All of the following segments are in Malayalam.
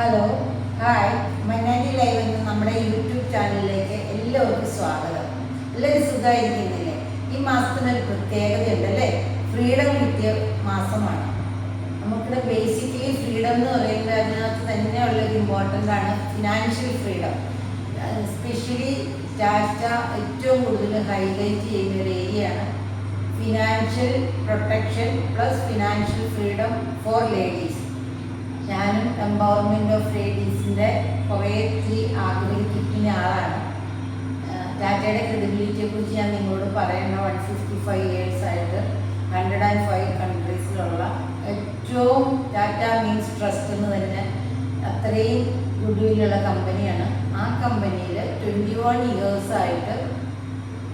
ഹലോ ഹായ് മൈനാറ്റി ലൈവ് എന്ന നമ്മുടെ യൂട്യൂബ് ചാനലിലേക്ക് എല്ലാവർക്കും സ്വാഗതം. എല്ലാവരും സുഖമായിരിക്കുന്നില്ലേ? ഈ മാസത്തിനൊരു പ്രത്യേകതയുണ്ട് അല്ലേ ഫ്രീഡം കിട്ടിയ മാസമാണ്. നമുക്കിവിടെ ബേസിക്കലി ഫ്രീഡം എന്ന് പറയുമ്പോൾ അതിനകത്ത് തന്നെയുള്ള ഒരു ഇമ്പോർട്ടന്റ് ആണ് ഫിനാൻഷ്യൽ ഫ്രീഡം സ്പെഷ്യലി ടാറ്റ ഏറ്റവും കൂടുതൽ ഹൈലൈറ്റ് ചെയ്യുന്ന ഒരു ഏരിയയാണ് financial protection plus financial freedom for ladies ഞാനും എംപവർമെന്റ് ഓഫ് ലേഡീസിന്റെ കുറേ ഒത്തിരി ആഗ്രഹിക്കുന്ന ആളാണ്. ടാറ്റയുടെ ക്രെഡിബിലിറ്റിയെക്കുറിച്ച് ഞാൻ നിങ്ങളോട് പറയുന്ന വൺ ഫിഫ്റ്റി ഫൈവ് ഇയേഴ്സ് ആയിട്ട് ഹൺഡ്രഡ് ആൻഡ് ഫൈവ് കൺട്രീസിലുള്ള ഏറ്റവും ടാറ്റ മീൻസ് ട്രസ്റ്റ് എന്ന് തന്നെ അത്രയും ഗുഡ്വില്ലുള്ള കമ്പനിയാണ് ആ കമ്പനിയിൽ ട്വന്റി വൺ ഇയേഴ്സ് ആയിട്ട്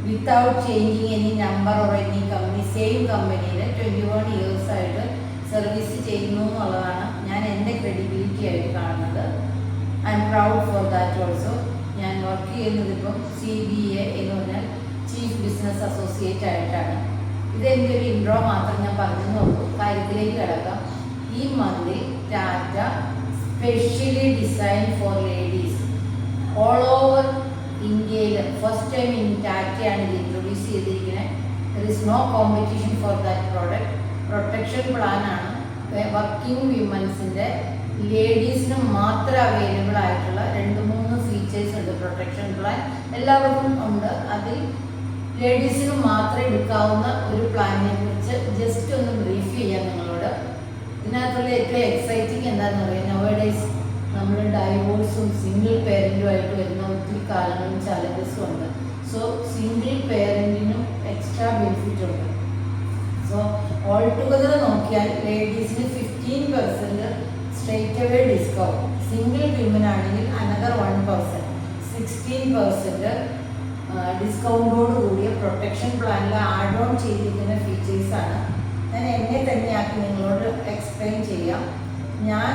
without changing any number or any company same കമ്പനിയിൽ ട്വന്റി വൺ ഇയേഴ്സ് ആയിട്ട് സർവീസ് ചെയ്യുന്നു എന്നുള്ളതാണ് ഞാൻ എന്റെ ക്രെഡിബിലിറ്റി ആയിട്ട് കാണുന്നത് I am proud for that also ഞാൻ വർക്ക് ചെയ്യുന്നത് ഇപ്പം സി ബി എ എന്ന് പറഞ്ഞാൽ ചീഫ് ബിസിനസ് അസോസിയേറ്റ് ആയിട്ടാണ്. ഇതെന്റെ ഒരു ഇൻട്രോ മാത്രം ഞാൻ പറഞ്ഞു നോക്കും. കാര്യത്തിലേക്ക് കിടക്കാം. ഈ മന്തിൽ Tata specially design for ladies all over ഇന്ത്യയിൽ ഫസ്റ്റ് ടൈം ഇൻ ടാറ്റയാണ് ഇത് ഇൻട്രൊഡ്യൂസ് ചെയ്തിരിക്കുന്നത് there is no competition for that product protection പ്ലാനാണ് വർക്കിംഗ് വിമൻസിന്റെ ലേഡീസിന് മാത്രം അവൈലബിൾ ആയിട്ടുള്ള രണ്ട് മൂന്ന് ഫീച്ചേഴ്സ് ഉണ്ട്. പ്രൊട്ടക്ഷൻ പ്ലാൻ എല്ലാവർക്കും ഉണ്ട്. അതിൽ ലേഡീസിന് മാത്രം എടുക്കാവുന്ന ഒരു പ്ലാനിനെ കുറിച്ച് ജസ്റ്റ് ഒന്ന് ബ്രീഫ് ചെയ്യാം നിങ്ങളോട്. ഇതിനകത്തുള്ള ഏറ്റവും എക്സൈറ്റിംഗ് എന്താണെന്ന് പറയുക നവഡേയ്സ് നമ്മൾ ഡൈവോഴ്സും സിംഗിൾ പേരന്റുമായിട്ട് വരുന്ന ഒത്തിരി കാലങ്ങളും ചലഞ്ചസും ഉണ്ട്. സോ സിംഗിൾ പേരന്റിനും എക്സ്ട്രാ ബെനിഫിറ്റ് ഉണ്ട്. സോ ഓൾ ടുഗദർ നോക്കിയാൽ ലേഡീസിന് fifteen percent straight away discount. Single women ആണെങ്കിൽ another one percent sixteen percent ഡിസ്കൗണ്ടോട് കൂടിയ പ്രൊട്ടക്ഷൻ പ്ലാനിൽ ആഡ് ഓൺ ചെയ്തിരിക്കുന്ന ഫീച്ചേഴ്സാണ് ഞാൻ എന്നെ തന്നെയാക്കി നിങ്ങളോട് എക്സ്പ്ലെയിൻ ചെയ്യാം. ഞാൻ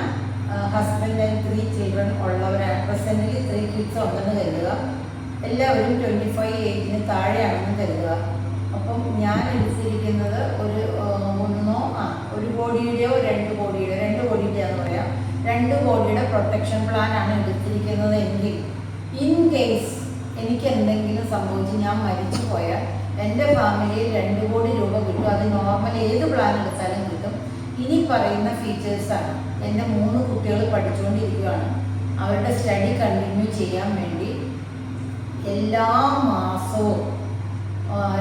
ഹസ്ബൻഡ് ആൻഡ് ത്രീ ചിൽഡ്രൻ ഉള്ളവരാണ് പ്രസന്റിൽ ത്രീ കിഡ്സ് ഉണ്ടെന്ന് കരുതുക. എല്ലാവരും ട്വന്റി ഫൈവ് ഏജിന് താഴെയാണെന്ന് കരുതുക. അപ്പം ഞാൻ എടുത്തിരിക്കുന്നത് ഒരു ഒന്നോ ആ ഒരു കോടിയുടെയോ രണ്ട് കോടിയുടെ രണ്ട് കോടിയുടെയാന്ന് പറയാം രണ്ട് കോടിയുടെ പ്രൊട്ടക്ഷൻ പ്ലാൻ ആണ് എടുത്തിരിക്കുന്നത് എങ്കിൽ ഇൻ കേസ് എനിക്ക് എന്തെങ്കിലും സംഭവിച്ച് ഞാൻ മരിച്ചു പോയാൽ എന്റെ ഫാമിലിയിൽ രണ്ട് കോടി രൂപ കിട്ടും. അത് നോർമൽ ഏത് പ്ലാൻ എടുത്താലും കിട്ടും. ഇനി പറയുന്ന ഫീച്ചേഴ്സാണ് എന്റെ മൂന്ന് കുട്ടികൾ പഠിച്ചുകൊണ്ടിരിക്കുകയാണ്. അവരുടെ സ്റ്റഡി കണ്ടിന്യൂ ചെയ്യാൻ വേണ്ടി എല്ലാ മാസവും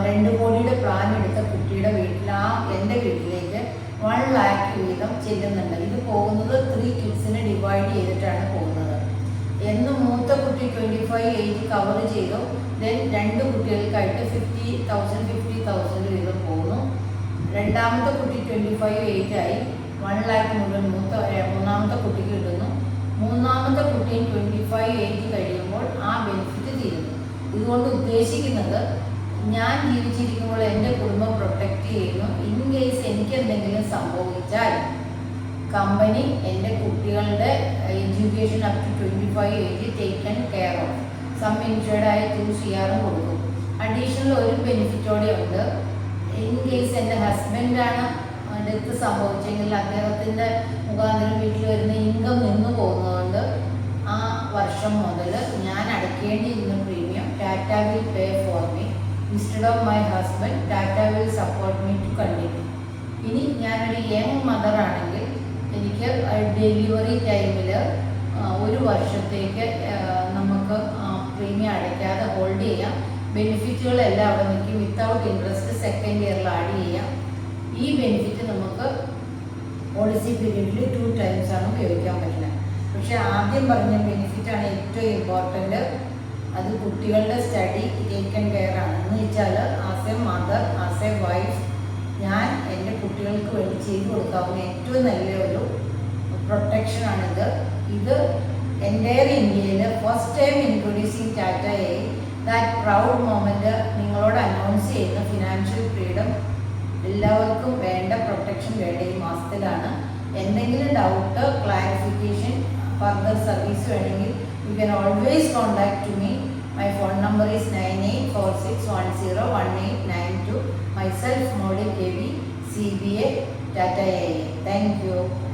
രണ്ട് കോടിയുടെ പ്ലാൻ എടുത്ത കുട്ടിയുടെ വീട്ടിൽ ആ എന്റെ വീട്ടിലേക്ക് വൺ ലാക്ക് വീതം ചെല്ലുന്നുണ്ട്. ഇത് പോകുന്നത് ത്രീ കിഡ്സിനെ ഡിവൈഡ് ചെയ്തിട്ടാണ് പോകുന്നത്. എന്ന് മൂത്ത കുട്ടി ട്വന്റി ഫൈവ് ഏജ് കവർ ചെയ്തു. ദെൻ രണ്ട് കുട്ടികൾക്കായിട്ട് ഫിഫ്റ്റി തൗസൻഡ് ഫിഫ്റ്റി തൗസൻഡ് വീതം പോകുന്നു. രണ്ടാമത്തെ കുട്ടി ട്വന്റി ഫൈവ് ഏജ് ആയി. വൺ ലാക്ക് മുഴുവൻ മൂത്ത മൂന്നാമത്തെ കുട്ടിക്ക് കിട്ടുന്നു. മൂന്നാമത്തെ കുട്ടിയും ട്വന്റി ഫൈവ് ഏജ് കഴിയുമ്പോൾ ആ ബെനിഫിറ്റ് തീരുന്നു. ഇതുകൊണ്ട് ഉദ്ദേശിക്കുന്നത് ഞാൻ ജീവിച്ചിരിക്കുമ്പോൾ എന്റെ കുടുംബം പ്രൊട്ടക്റ്റ് ചെയ്യുന്നു. ഇൻ കേസ് എനിക്ക് എന്തെങ്കിലും സംഭവിച്ചാൽ കമ്പനി എന്റെ കുട്ടികളുടെ education up to twenty five age taken care of sum ഇൻഷുർഡായ ടു സി ആറും കൊടുക്കും. അഡീഷണൽ ഒരു ബെനിഫിറ്റോടെ ഉണ്ട്. ഇൻ കേസ് എന്റെ ഹസ്ബൻഡാണ് ഡെത്ത് സംഭവിച്ചെങ്കിൽ അദ്ദേഹത്തിന്റെ മുഖാന്തരം വീട്ടിൽ വരുന്ന ഇൻകം നിന്ന് പോകുന്നതുകൊണ്ട് ആ വർഷം മുതൽ ഞാൻ അടയ്ക്കേണ്ടിയിരുന്ന premium Tata will pay for me instead of my husband Tata will support me to continue ഇനി ഞാനൊരു യങ് മദർ ആണെങ്കിൽ എനിക്ക് ഡെലിവറി ടൈമിൽ ഒരു വർഷത്തേക്ക് നമുക്ക് പ്രീമിയം അടയ്ക്കാതെ ഹോൾഡ് ചെയ്യാം. ബെനിഫിറ്റുകളെല്ലാം അവിടെ നിൽക്കും. വിത്തൗട്ട് ഇൻട്രസ്റ്റ് സെക്കൻഡ് ഇയറിൽ ആഡ് ചെയ്യാം. ഈ ബെനിഫിറ്റ് നമുക്ക് പോളിസി പീരീഡിൽ ടു ടൈംസ് ആണ് ഉപയോഗിക്കാൻ പറ്റുന്നത് പക്ഷെ ആദ്യം പറഞ്ഞ ബെനിഫിറ്റാണ് ഏറ്റവും ഇമ്പോർട്ടന്റ് അത് കുട്ടികളുടെ സ്റ്റഡി ടേക്കൻ കെയർ ആണ് എന്ന് വെച്ചാൽ as a mother as a wife ഞാൻ എന്റെ കുട്ടികൾക്ക് വേണ്ടി കൊടുക്കാവുന്ന ഏറ്റവും നല്ല ഒരു പ്രൊട്ടക്ഷനാണിത്. ഇത് എന്റെ ഇന്ത്യയിൽ first time introducing Tata a that proud moment നിങ്ങളോട് അനൗൺസ് ചെയ്യുന്ന ഫിനാൻഷ്യൽ ഫ്രീഡം എല്ലാവർക്കും വേണ്ട പ്രൊട്ടക്ഷൻ വേണ്ട ഈ മാസത്തിലാണ്. എന്തെങ്കിലും ഡൗട്ട് ക്ലാരിഫിക്കേഷൻ ഫർദർ സർവീസ് വേണമെങ്കിൽ you can always contact to me my phone number is nine eight four six one zero one eight nine two my self Modi K V C B A Tata A thank you